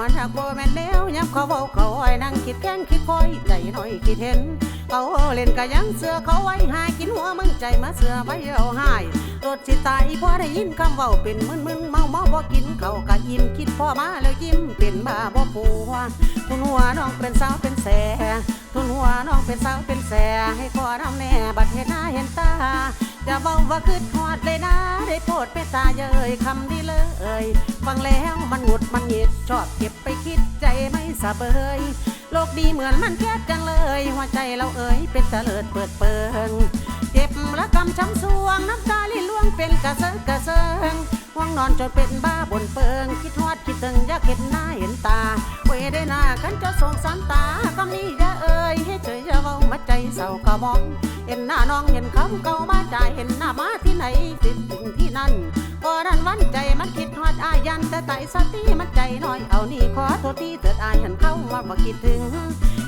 มันหักบ่แม่นแล้วย้ำเขาเว้าเขาอ้อยนั่งคิดแกล้งคิดคอยใจหน่อยคิดเห็นเขาเล่นกะยังเสือเขาไว้หายกินหัวมึงใจมาเสือไว้เอาหายรถสิตายพอได้ยินคำเว้าเป็นมึนมึนเมาเมาบ่กินเขากะยิ้มคิดพ่อมาแล้วยิ้มเป็นบ้าบ่ปัวทุนหัวน้องเป็นสาวเป็นแสทุนหัวน้องเป็นสาวเป็นแสให้พ่อทำแน่บัดเห็นหน้าเห็นตา จะเว้าว่าคืดฮอดเลยนะ ได้โปรดเมตาเยยคำนี้เลย ฟังแล้วมันหงุดมันหงิดชอบเก็บไปคิดใจไม่สะเบยโลกดีเหมือนมันแค่จังเลย หัวใจเราเอ๋ยเป็นตลิดเปิดเปิงเจ็บและกำช้ำสวงน้ำตาลิล่วงเป็นกระเซิงกระเซิงห่วงนอนจนเป็นบ้าบนเปิง คิดฮอดคิดถึงอยากเห็นหน้าเห็นตาเวได้หน้ากันจะส่งสามตาคำนี้อย่าเอ่ยให้เฉยอย่าเว้ มาใจเศร้ากะมอง เห็นหน้าน้องเห็นคำเก่ามาจ่ายเห็นหน้ามาที่ไหนติดถึงที่นั่นก็นั้นวันใจมันคิดฮอดอายันแต่ไตสติมันใจน้อยเอานี่ขอโทษที่เถิดอายหันเข้ามาบ่คิดถึง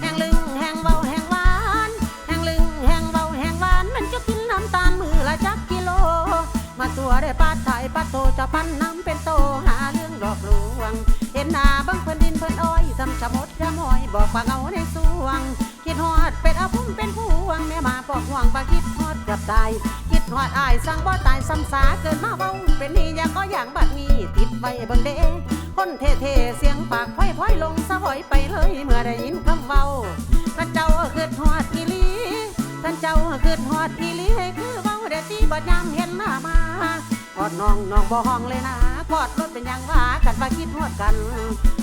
แห่งลึงแห่งเบาแห่งหวานแห่งลึงแห่งเบาแห่งหวานมันจะกินน้ำตาลมือละจักกิโล มาตัวได้ปาดถ่ายปาดโตจะพันน้ำเป็นโตหาเรื่องหลอกลวง เห็นหน้าบังเพิ่นดินเพิ่นอ้อยทำชะมดชะมอยบอกปาเอาในสวง คิดฮอดเป็ดอาพุ่มเป็นผู้วงแม่มาปอกห่วงปาคิดฮอดกับตาย คิดฮอดอายสั่งบ่ตายซ้ำสาเกินมาเบาเป็นนี่อยากก็อย่างบัดนี้ติดไว้เบิ่งเด้คนเท่ๆเสียงปากพ้อยๆลงสะหอยไปเลยเมื่อได้ยินคำเว้าท่านเจ้าคือฮอดอีลีท่านเจ้าคือฮอดอีลีให้คือเว้าเด็ดที่บัดยามเห็นหน้ามากอดน้องน้องบ่ห้องเลยนะ กอดรถเป็นยังว่ากันว่าคิดฮอดกัน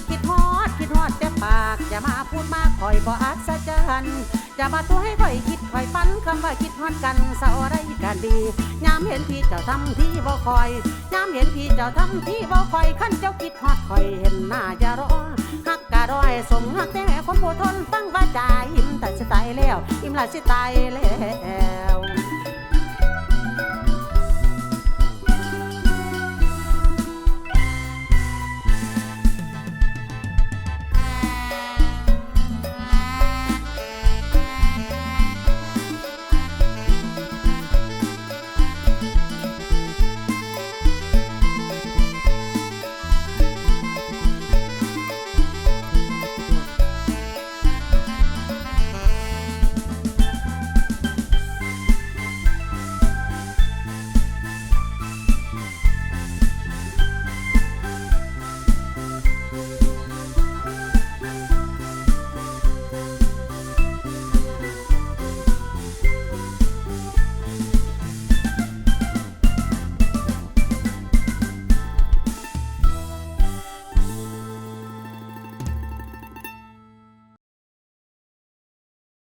คิดฮอดคิดฮอดแต่ปากอย่ามาพูดมากคอยบ่อัศจรรย์อย่ามาตัวให้คอยคิดคอยฝันคำว่าคิดฮอดกันเศร้าอะไรกันดียามเห็นพี่เจ้าทำที่บ่คอยยามเห็นพี่เจ้าทำที่บ่คอยขั้นเจ้าคิดฮอดคอยเห็นหน้าอย่ารอฮักกะรอยสมฮักแต่คนผู้ทนฟังว่าจ่าอิ่มแต่สิตายแล้ว อิ่มละสิตายแล้ว